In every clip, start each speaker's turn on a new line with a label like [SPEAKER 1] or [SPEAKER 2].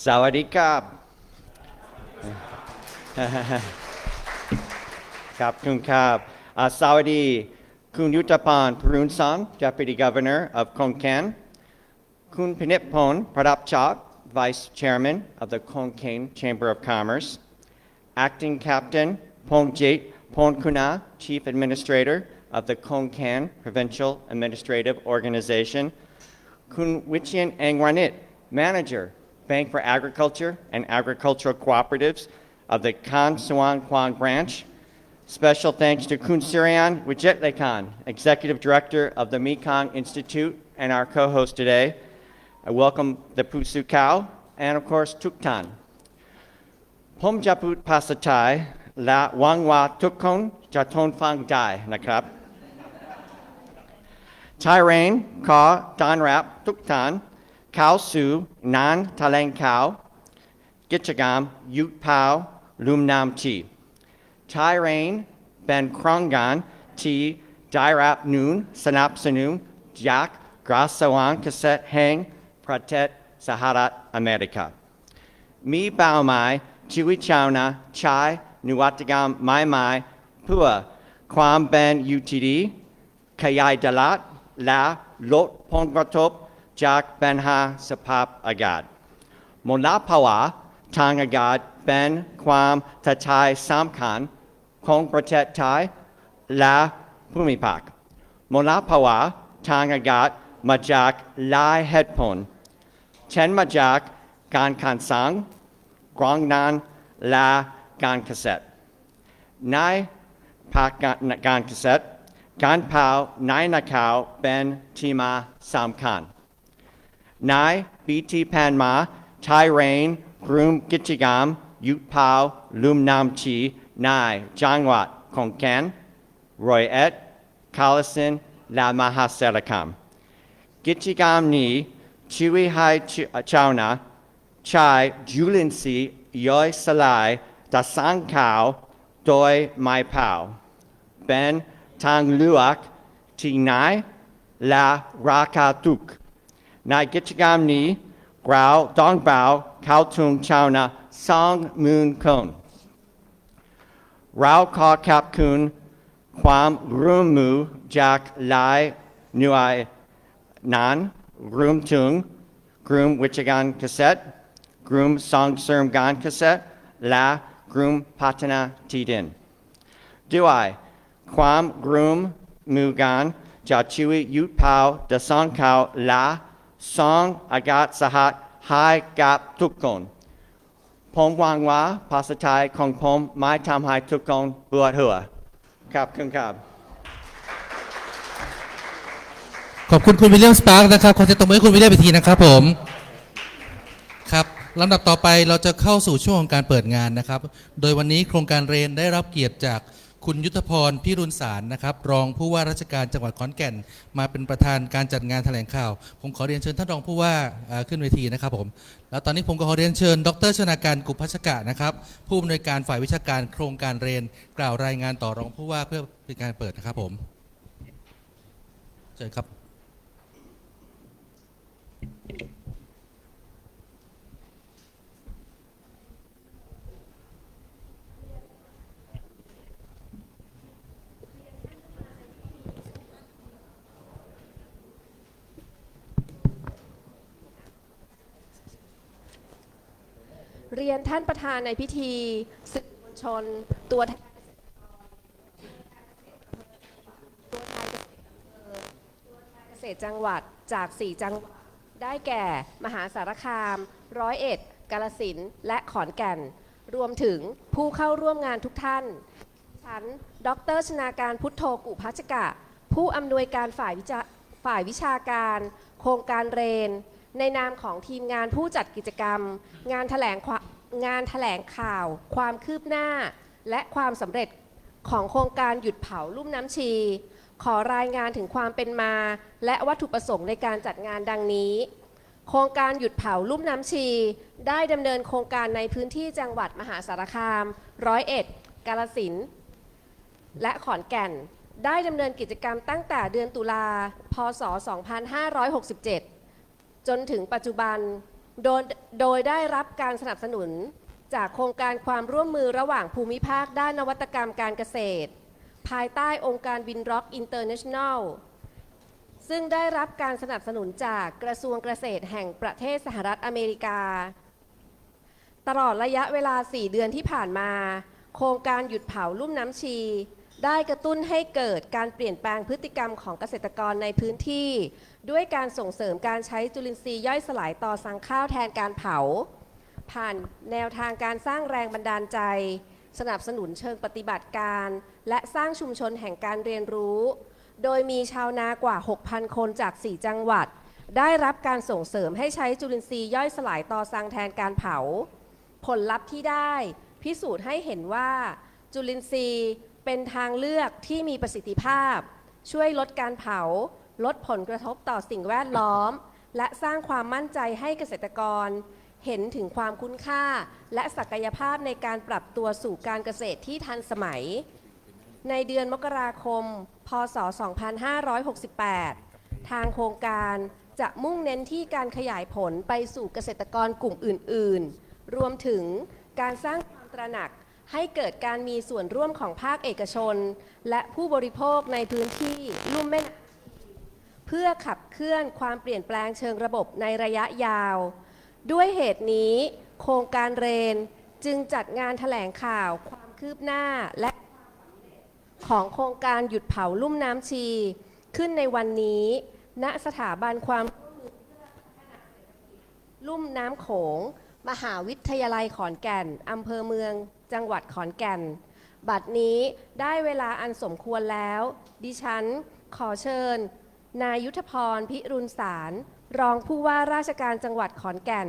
[SPEAKER 1] สวัสดีครับครับคุณครับอ่าสวัสดีคุณยุทธพรพรุนสัน Deputy Governor of Konkan คุณพินิจพลประดับชอบ Vice Chairman of the Konkan Chamber of Commerce Acting Captain Pongjit Ponkuna, Chief Administrator of the Konkan Provincial Administrative Organization, Kun Wichian Angwanit, Manager, Bank for Agriculture and Agricultural Cooperatives of the Khan Suan Kwan Branch. Special thanks to Kun Sirian Wajitlekan, Executive Director of the Mekong Institute and our co-host today. I welcome the Pusu Kao and of course Tuktan. Pom Japut Pasatai La Wang Wa Tukon Jaton Fang Dai Nakap. Tyrain Ka Donrap Tuktan เข้าสู่งานแถลงข่าวกิจกรรมยุทธพาวลุมน้ำชีชายเรนเป็นโครงการที่ได้รับนุนสนับสนุนจากกระทรวงเกษตรแห่งประเทศสหรัฐอเมริกา มีเป้าหมายชีวิตชาวนาใช้นวัตกรรมใหม่ๆเพื่อความเป็นอยู่ที่ดีขยายตลาดและลดผลกระทบ จากปัญหาสภาพอากาศมลภาวะทางอากาศเป็นความท้าทายสำคัญของประเทศไทยและภูมิภาคมลภาวะทางอากาศมาจากหลายเหตุผลเช่นมาจากการขันสังกรองนานและการเกษตรในภาคการเกษตรการเผาในนาข้าวเป็นที่มาสำคัญ ในปีที่ผ่านมาไทยเรนกลุ่มกิจกรรมยุทธเผาลุ่มน้ำชีในจังหวัดของแก่นรอยเอ็ดคาลสินและมหาสารคามกิจกรรมนี้ช่วยให้ชาวนาใช้จุลินทรีย์ย่อยสลายต่สร้างข่าวโดยไม่เผาเป็นทางเลือกที่ง่ายและราคาถูก ในกิจกรรมนี้เราต้องเบาเข้าถึงชาวนาสองหมื่นคนเราขอขอบคุณความร่ วมมือจากหลายหน่งกลุ่มวิชาการส่งเสริมกายกันจะช่วยยุทธภาวจะสร้างข่าวและสร้างอากาศสะอาดให้กับทุกคนผมหวังว่าภาษาไทยของผมไม่ทำให้ทุกคนปวดหัวครับคุณครับ
[SPEAKER 2] ขอบคุณคุณวิลเลียมสปาร์กนะครับขอเสียงตบมือให้คุณวิลเลียมไปทีนะครับผมครับลำดับต่อไปเราจะเข้าสู่ช่วงของการเปิดงานนะครับ โดยวันนี้โครงการเรนได้รับเกียรติจาก คุณยุทธพรพิรุณสารนะครับ รองผู้ว่าราชการจังหวัดขอนแก่น มาเป็นประธานการจัดงานแถลงข่าว ผมขอเรียนเชิญท่านรองผู้ว่าขึ้นเวทีนะครับผมแล้วตอนนี้ผมก็ขอเรียนเชิญ ดรชนาการกุพัชกะนะครับ ผู้อำนวยการฝ่ายวิชาการโครงการเรียน กล่าวรายงานต่อรองผู้ว่าเพื่อเป็นการเปิดนะครับผมเชิญครับ
[SPEAKER 3] รียนท่านประธานในพิธีสื่อมวลชน ตัวแทนเกษตรจังหวัดจาก 4 จังหวัด ได้แก่ มหาสารคาม ร้อยเอ็ดกาลสินและขอนแก่น รวมถึงผู้เข้าร่วมงานทุกท่าน ฉัน ดรชนาการพุทโธกุพัชกะ ผู้อำนวยการฝ่ายวิจาฝ่ายวิชาการ โครงการเรน ในนามของทีมงานผู้จัดกิจกรรม งานแถลงคว งานแถลงข่าว ความคืบหน้า และความสำเร็จของโครงการหยุดเผาลุ่มน้ำชี ขอรายงานถึงความเป็นมา และวัตถุประสงค์ในการจัดงานดังนี้ โครงการหยุดเผาลุ่มน้ำชี ได้ดำเนินโครงการในพื้นที่จังหวัดมหาสารคาม ร้อยเอ็ด กาลสิน และขอนแก่น ได้ดำเนินกิจกรรมตั้งแต่เดือนตุลา พศ 2567 จนถึงปัจจุบัน โดยโดยได้รับการสนับสนุนจากโครงการความร่วมมือระหว่างภูมิภาคด้านนวัตกรรมการเกษตร ภายใต้องค์การวินร็อกอินเตอร์เนชั่นแนลซึ่งได้รับการสนับสนุนจากกระทรวงเกษตรแห่งประเทศสหรัฐอเมริกา ตลอดระยะเวลา 4 เดือนที่ผ่านมา โครงการหยุดเผาลุ่มน้ำชี ได้กระตุ้นให้เกิดการเปลี่ยนแปลงพฤติกรรมของเกษตรกรในพื้นที่ ด้วยการส่งเสริมการใช้จุลินทรีย์ย่อยสลายต่อสังข้าวแทนการเผา ผ่านแนวทางการสร้างแรงบันดาลใจ สนับสนุนเชิงปฏิบัติการ และสร้างชุมชนแห่งการเรียนรู้ โดยมีชาวนากว่า 6,000 คนจาก 4 จังหวัด ได้รับการส่งเสริมให้ใช้จุลินทรีย์ย่อยสลายต่อสังแทนการเผา ผลลัพธ์ที่ได้พิสูจน์ให้เห็นว่าจุลินทรีย์เป็นทางเลือกที่มีประสิทธิภาพ ช่วยลดการเผา ลดผลกระทบต่อสิ่งแวดล้อม และสร้างความมั่นใจให้เกษตรกร เห็นถึงความคุ้นค่า และศักยภาพในการปรับตัวสู่การเกษตรที่ทันสมัย ในเดือนมกราคม พศ 2568 ทางโครงการจะมุ่งเน้นที่การขยายผลไปสู่เกษตรกรกลุ่มอื่น ๆ รวมถึงการสร้างความตระหนักให้เกิดการมีส่วนร่วมของภาคเอกชน และผู้บริโภคในพื้นที่ลุ่มแม่น้ำ พื่อขับเคลื่อนความเปลี่ยนแปลงเชิงระบบในระยะยาว ด้วยเหตุนี้ โครงการเรนจึงจัดงานถแถลงข่าวความคืบหน้าและของโครงการหยุดเผาลุ่มน้ำชี ขึ้นในวันนี้ ณสถาบันความรุ่มน้ำโขง มหาวิทยาลัยขอนแก่นอำเภอเมือง จังหวัดขอนแก่น บัดนี้ได้เวลาอันสมควรแล้ว ดิฉันขอเชิญ นายยุทธพร พิรุณสาร รองผู้ว่าราชการจังหวัดขอนแก่น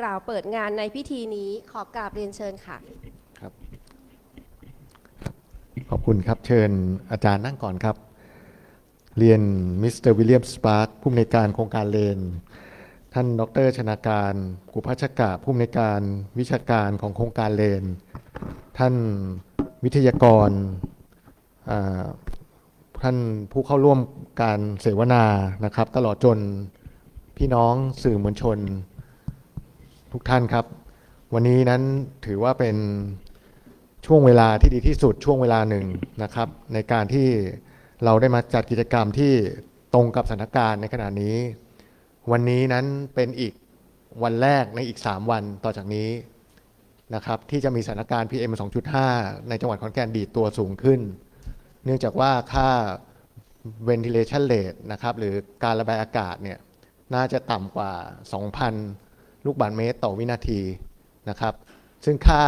[SPEAKER 3] กล่าวเปิดงานในพิธีนี้ขอกราบเรียนเชิญค่ะ
[SPEAKER 4] ครับ ขอบคุณครับ เชิญอาจารย์นั่งก่อนครับ เรียนมิสเตอร์วิลเลียมสปาร์คผู้อำนวยการโครงการเลน ท่านดรชนาการ กุพัชกะผู้อำนวยการวิชาการของโครงการเลน ท่านวิทยากรอ่า ท่านผู้เข้าร่วมการเสวนานะครับ ตลอดจนพี่น้องสื่อมวลชนทุกท่านครับ วันนี้นั้นถือว่าเป็นช่วงเวลาที่ดีที่สุดช่วงเวลาหนึ่งนะครับ ในการที่เราได้มาจัดกิจกรรมที่ตรงกับสถานการณ์ในขณะนี้ วันนี้นั้นเป็นอีกวันแรกในอีก 3 วันต่อจากนี้นะครับที่จะมีสถานการณ์ PM 2.5 ในจังหวัดขอนแก่นดีดตัวสูงขึ้น เนื่องจากว่าค่า ventilation rate นะครับหรือการระบายอากาศเนี่ยน่าจะต่ำกว่า 2,000 ลูกบาศก์เมตรต่อวินาทีนะครับซึ่งค่า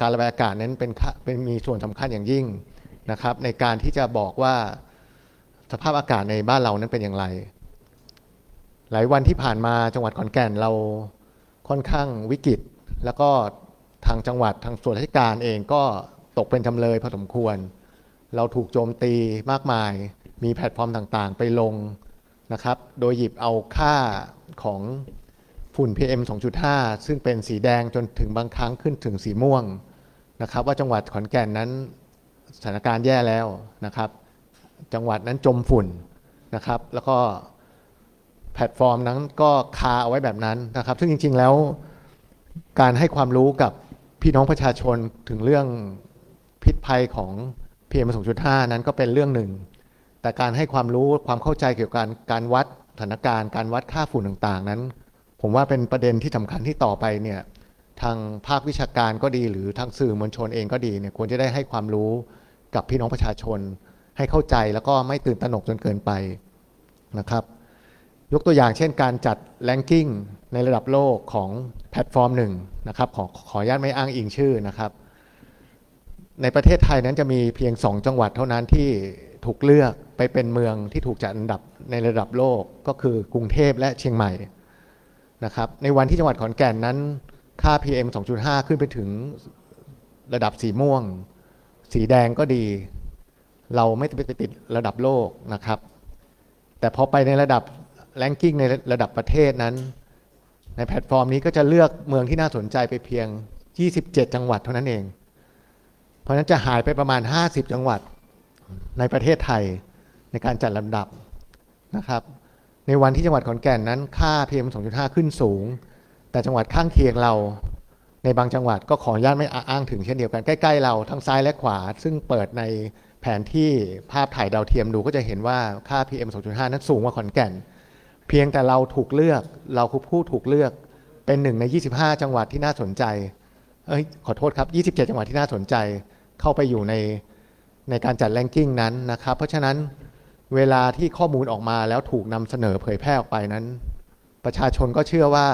[SPEAKER 4] การระบายอากาศนั้นเป็นเป็นมีส่วนสำคัญอย่างยิ่งนะครับในการที่จะบอกว่าสภาพอากาศในบ้านเรานั้นเป็นอย่างไร หลายวันที่ผ่านมาจังหวัดขอนแก่นเราค่อนข้างวิกฤต แล้วก็ทางจังหวัดทางส่วนราชการเองก็ตกเป็นจำเลยพอสมควร เราถูกโจมตีมากมาย มีแพลตฟอร์มต่างๆ ไปลงนะครับ โดยหยิบเอาค่าของฝุ่น PM 2.5 ซึ่งเป็นสีแดงจนถึงบางครั้งขึ้นถึงสีม่วงนะครับ ว่าจังหวัดขอนแก่นนั้นสถานการณ์แย่แล้วนะครับ จังหวัดนั้นจมฝุ่นนะครับ แล้วก็แพลตฟอร์มนั้นก็คาเอาไว้แบบนั้นนะครับ ซึ่งจริง ๆแล้วการให้ความรู้กับพี่น้องประชาชนถึงเรื่องพิษภัยของ PM 2.5 นั้นก็เป็นเรื่องหนึ่ง แต่การให้ความรู้ความเข้าใจเกี่ยวกับการวัดสถานการณ์การวัดค่าฝุ่นต่างๆ นั้น ผมว่าเป็นประเด็นที่สำคัญที่ต่อไปเนี่ยทางภาควิชาการก็ดี หรือทางสื่อมวลชนเองก็ดีเนี่ยควรจะได้ให้ความรู้กับพี่น้องประชาชน ให้เข้าใจแล้วก็ไม่ตื่นตระหนกจนเกินไปนะครับ ยกตัวอย่างเช่นการจัดแ a งกิ้งในระดับโลกของแพลตฟอร์มหนึ่งนะครับขอขออนุญาตไม่อ้างอิงชื่อนะครับ ในประเทศไทยนั้นจะมีเพียง2จังหวัดเท่านั้นที่ถูกเลือกไปเป็นเมืองที่ถูกจัดอันดับในระดับโลกก็คือกรุงเทพและเชียงใหม่นะครับในวันที่จังหวัดขอนแก่นนั้นค่า PM 2.5 ขึ้นไปถึงระดับสีม่วง สีแดงก็ดี เราไม่ไปติดระดับโลกนะครับ แต่พอไปในระดับแ a งกิ้งในระดับประเทศนั้น ในแพลตฟอร์มนี้ก็จะเลือกเมืองที่น่าสนใจไปเพียง 27 จังหวัดเท่านั้นเอง เพราะฉะนั้นจะหายไปประมาณ 50 จังหวัดในประเทศไทยในการจัดลำดับนะครับ ในวันที่จังหวัดขอนแก่นนั้น ค่า PM 2.5 ขึ้นสูงแแต่จังหวัดข้างเคียงเรา ในบางจังหวัดก็ขออนุญาตไม่อ้างถึงเช่นเดียวกันใกล้ ๆ เราทั้งซ้ายและขวา ซึ่งเปิดในแผนที่ภาพถ่ายดาวเทียมดูก็จะเห็นว่าค่า PM 2.5 นั้นสูงกว่าขอนแก่น เพียงแต่เราถูกเลือกเราคือผู้ถูกเลือกเป็นหนึ่งใน 25 จังหวัดที่น่าสนใจเอ้ยขอโทษครับ 27 จังหวัดที่น่าสนใจ เข้าไปอยู่ในในการจัดแรงกิ้งนั้นนะครับ เพราะฉะนั้นเวลาที่ข้อมูลออกมาแล้วถูกนำเสนอเผยแพร่ออกไปนั้น ประชาชนก็เชื่อว่า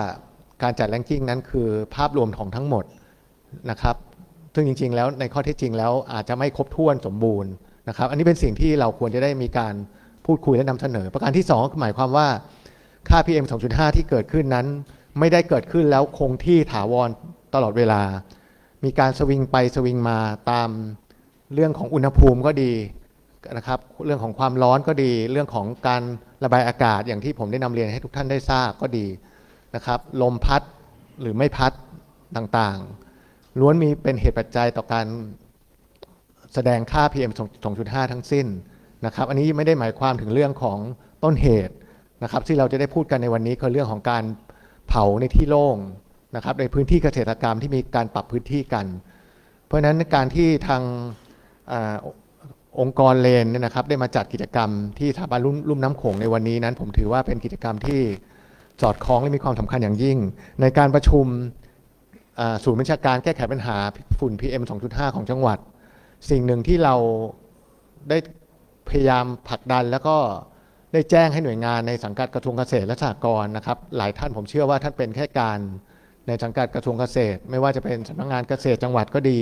[SPEAKER 4] การจัดแรงกิ้งนั้นคือภาพรวมของทั้งหมดนะครับ ซึ่งจริง ๆ แล้วในข้อเท็จจริงแล้วอาจจะไม่ครบถ้วนสมบูรณ์นะครับ อันนี้เป็นสิ่งที่เราควรจะได้มีการพูดคุยและนำเสนอ ประการที่2หมายความว่าค่า PM 2.5 ที่เกิดขึ้นนั้น ไม่ได้เกิดขึ้นแล้วคงที่ถาวรตลอดเวลา มีการสวิงไปสวิงมาตามเรื่องของอุณหภูมิก็ดีนะครับ เรื่องของความร้อนก็ดี เรื่องของการระบายอากาศอย่างที่ผมได้นำเรียนให้ทุกท่านได้ทราบก็ดีนะครับ ลมพัดหรือไม่พัดต่างๆ ล้วนมีเป็นเหตุปัจจัยต่อการแสดงค่า PM 2.5 ทั้งสิ้นนะครับ อันนี้ไม่ได้หมายความถึงเรื่องของต้นเหตุนะครับ ที่เราจะได้พูดกันในวันนี้คือเรื่องของการเผาในที่โล่ง นะครับในพื้นที่เกษตรกรรมที่มีการปรับพื้นที่กัน เพราะฉะนั้นการที่ทางอองค์กรเลนเนี่ยนะครับได้มาจัดกิจกรรมที่สถาบันลุ่มน้ำโขงในวันนี้นั้น ผมถือว่าเป็นกิจกรรมที่สอดคล้องและมีความสำคัญอย่างยิ่ง ในการประชุมศูนย์บัญชาการแก้ไขปัญหาฝุ่น PM 2.5 ของจังหวัด สิ่งหนึ่งที่เราได้พยายามผลักดันแล้วก็ได้แจ้งให้หน่วยงานในสังกัดกระทรวงเกษตรและสหกรณ์นะครับ หลายท่านผมเชื่อว่าท่านเป็นแค่การ ในสังกัดกระทรวงเกษตร ไม่ว่าจะเป็นสำนักงานเกษตรจังหวัดก็ดี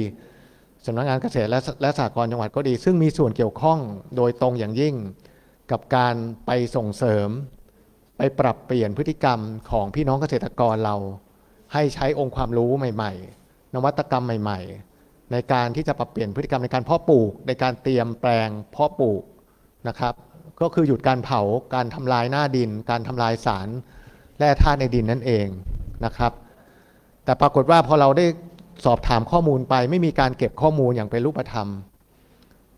[SPEAKER 4] สำนักงานเกษตรและและสหกรณ์จังหวัดก็ดี ซึ่งมีส่วนเกี่ยวข้องโดยตรงอย่างยิ่งกับการไปส่งเสริม ไปปรับเปลี่ยนพฤติกรรมของพี่น้องเกษตรกรเรา ให้ใช้องค์ความรู้ใหม่ ๆ นวัตกรรมใหม่ ๆ ในการที่จะปรับเปลี่ยนพฤติกรรมในการเพาะปลูก ในการเตรียมแปลงเพาะปลูกนะครับ ก็คือหยุดการเผาการทำลายหน้าดิน การทำลายสารแร่ธาตุในดินนั่นเองนะครับ แต่ปรากฏว่าพอเราได้สอบถามข้อมูลไป ไม่มีการเก็บข้อมูลอย่างเป็นรูปธรรม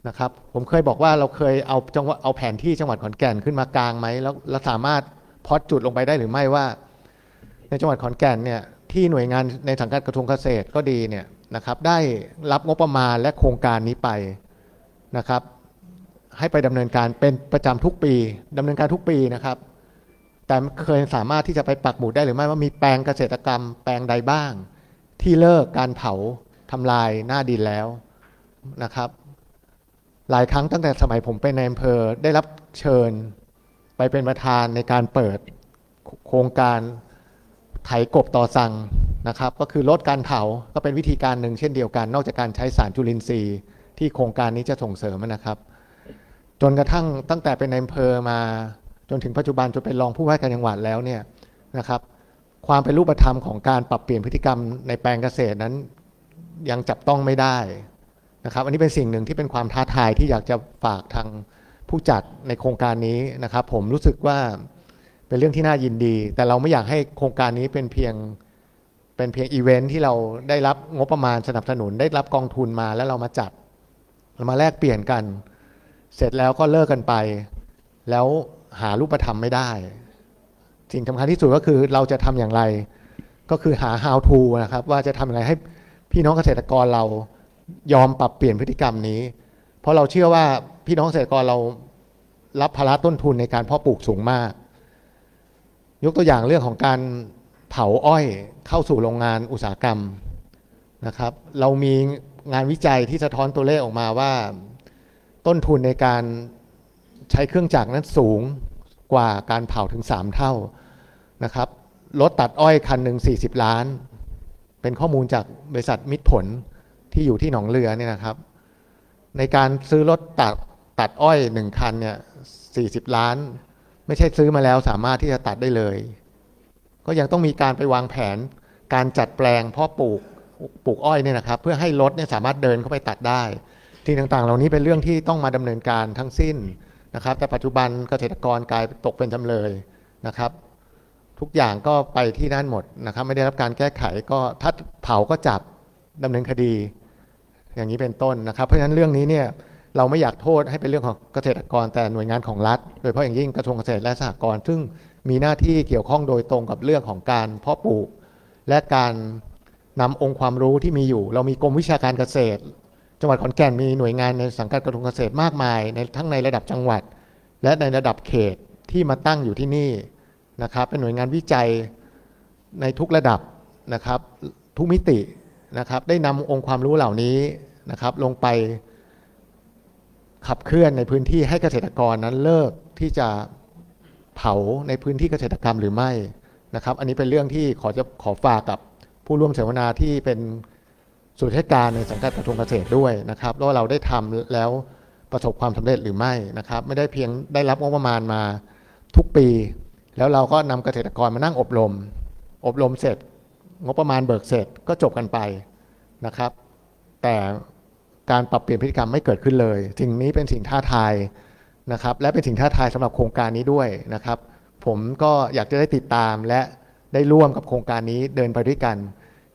[SPEAKER 4] นะครับ ผมเคยบอกว่าเราเคยเอาจังหวัดเอาแผนที่จังหวัดขอนแก่นขึ้นมากลางไหมแล้วเราสามารถพอดจุดลงไปได้หรือไม่ว่า ในจังหวัดขอนแก่นเนี่ยที่หน่วยงานในสังกัดกระทรวงเกษตรก็ดีเนี่ยนะครับ ได้รับงบประมาณและโครงการนี้ไปนะครับ ให้ไปดำเนินการเป็นประจำทุกปีดำเนินการทุกปีนะครับ แต่เคยสามารถที่จะไปปักหมุดได้หรือไม่ว่ามีแปลงเกษตรกรรม แปลงใดบ้าง ที่เลิกการเผาทำลายหน้าดินแล้วนะครับ หลายครั้งตั้งแต่สมัยผมเป็นในอำเภอได้รับเชิญไปเป็นประธานในการเปิดโครงการไถกบต่อสั่งนะครับ ก็คือลดการเผาก็เป็นวิธีการหนึ่งเช่นเดียวกัน นอกจากการใช้สารจุลินทรีย์ ที่โครงการนี้จะส่งเสริมนะครับ จนกระทั่งตั้งแต่เป็นในอำเภอมา จนถึงปัจจุบันจนเป็นรองผู้ว่าการจังหวัดแล้วเนี่ยนะครับ ความเป็นรูปธรรมของการปรับเปลี่ยนพฤติกรรมในแปลงเกษตรนั้นยังจับต้องไม่ได้นะครับ อันนี้เป็นสิ่งหนึ่งที่เป็นความท้าทายที่อยากจะฝากทางผู้จัดในโครงการนี้นะครับ ผมรู้สึกว่าเป็นเรื่องที่น่ายินดี แต่เราไม่อยากให้โครงการนี้เป็นเพียงเป็นเพียงอีเวนท์ที่เราได้รับงบประมาณสนับสนุน ได้รับกองทุนมาแล้วเรามาจัดเรามาแลกเปลี่ยนกัน เสร็จแล้วก็เลิกกันไป แล้ว หารูปธรรมไม่ได้ สิ่งสำคัญที่สุดก็คือเราจะทำอย่างไร ก็คือหา how to นะครับ ว่าจะทำอยังไงให้พี่น้องเกษตรกรเรายอมปรับเปลี่ยนพฤติกรรมนี้ เพราะเราเชื่อว่าพี่น้องเกษตรกรเรารับภาระต้นทุนในการเพาะปลูกสูงมาก ยกตัวอย่างเรื่องของการเผาอ้อยเข้าสู่โรงงานอุตสาหกรรมนะครับ เรามีงานวิจัยที่สะท้อนตัวเลขออกมาว่า ต้นทุนในการ ใช้เครื่องจักรนั้นสูงกว่าการเผาถึง 3 เท่านะครับรถตัดอ้อยคันหนึ่ง40 ล้าน เป็นข้อมูลจากบริษัทมิตรผลที่อยู่ที่หนองเรือเนี่ยนะครับ ในการซื้อรถตัดตัดอ้อยหนึ่งคันเนี่ย40 ล้าน ไม่ใช่ซื้อมาแล้วสามารถที่จะตัดได้เลย ก็ยังต้องมีการไปวางแผนการจัดแปลงเพาะปลูกปลูกอ้อยเนี่ยนะครับ เพื่อให้รถเนี่ยสามารถเดินเข้าไปตัดได้สิ่งต่างๆ เหล่านี้เป็นเรื่องที่ต้องมาดำเนินการทั้งสิ้น นะครับ แต่ปัจจุบันเกษตรกรกลายตกเป็นจำเลยนะครับ ทุกอย่างก็ไปที่นั่นหมดนะครับ ไม่ได้รับการแก้ไขก็ถ้าเผาก็จับดำเนินคดี อย่างนี้เป็นต้นนะครับ เพราะฉะนั้นเรื่องนี้เนี่ยเราไม่อยากโทษให้เป็นเรื่องของเกษตรกรแต่หน่วยงานของรัฐ โดยเฉพาะอย่างยิ่งกระทรวงเกษตรและสหกรณ์ซึ่งมีหน้าที่เกี่ยวข้องโดยตรงกับเรื่องของการเพาะปลูก และการนำองค์ความรู้ที่มีอยู่ เรามีกรมวิชาการเกษตร จังหวัดขอนแก่นมีหน่วยงานในสังกัดกระทรวงเกษตรมากมายในทั้งในระดับจังหวัด และในระดับเขตที่มาตั้งอยู่ที่นี่นะครับ เป็นหน่วยงานวิจัยในทุกระดับนะครับทุกมิตินะครับ ได้นำองค์ความรู้เหล่านี้นะครับ ลงไปขับเคลื่อนในพื้นที่ให้เกษตรกรนั้นเลิกที่จะเผาในพื้นที่เกษตรกรรมหรือไม่นะครับ อันนี้เป็นเรื่องที่ขอจะขอฝากกับผู้ร่วมเสวนาที่เป็น ส่วนราชการในสังกัดกระทรวงเกษตรด้วยนะครับว่าเราได้ทำแล้วประสบความสำเร็จหรือไม่นะครับ ไม่ได้เพียงได้รับงบประมาณมาทุกปี แล้วเราก็นำเกษตรกรมานั่งอบรม อบรมเสร็จ งบประมาณเบิกเสร็จก็จบกันไปนะครับ แต่การปรับเปลี่ยนพฤติกรรมไม่เกิดขึ้นเลย สิ่งนี้เป็นสิ่งท้าทายนะครับ และเป็นสิ่งท้าทายสำหรับโครงการนี้ด้วยนะครับ ผมก็อยากจะได้ติดตามและได้ร่วมกับโครงการนี้เดินไปด้วยกัน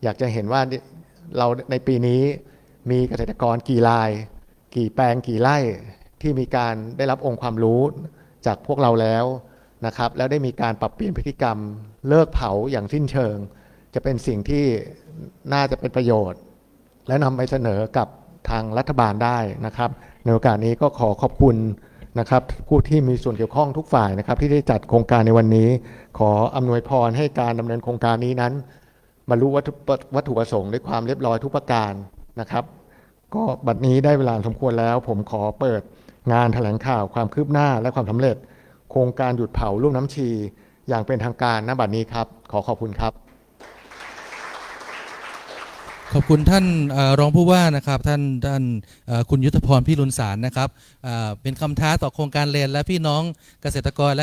[SPEAKER 4] อยากจะเห็นว่า เราในปีนี้มีเกษตรกรกี่ราย กี่แปลงกี่ไร่ที่มีการได้รับองค์ความรู้จากพวกเราแล้วนะครับ แล้วได้มีการปรับเปลี่ยนพฤติกรรมเลิกเผาอย่างสิ้นเชิง จะเป็นสิ่งที่น่าจะเป็นประโยชน์ และนำไปเสนอกับทางรัฐบาลได้นะครับ ในโอกาสนี้ก็ขอขอบคุณนะครับผู้ที่มีส่วนเกี่ยวข้องทุกฝ่ายนะครับ ที่ได้จัดโครงการในวันนี้ ขออำนวยพรให้การดำเนินโครงการนี้นั้น บรรลุวัตถุวัตถุประสงค์ด้วยความเรียบร้อยทุกประการนะครับ ก็บัดนี้ได้เวลาสมควรแล้ว ผมขอเปิดงานแถลงข่าวความคืบหน้าและความสำเร็จ โครงการหยุดเผาลูกน้ำชี อย่างเป็นทางการณบัดนี้ครับ ขอขอบคุณครับ
[SPEAKER 2] ขอบคุณท่านอรองผู้ว่านะครับท่านท่านคุณยุทธพรพิรุณสารนะครับเป็นคำท้าต่อโครงการเรียนและพี่น้องเกษตรกรและ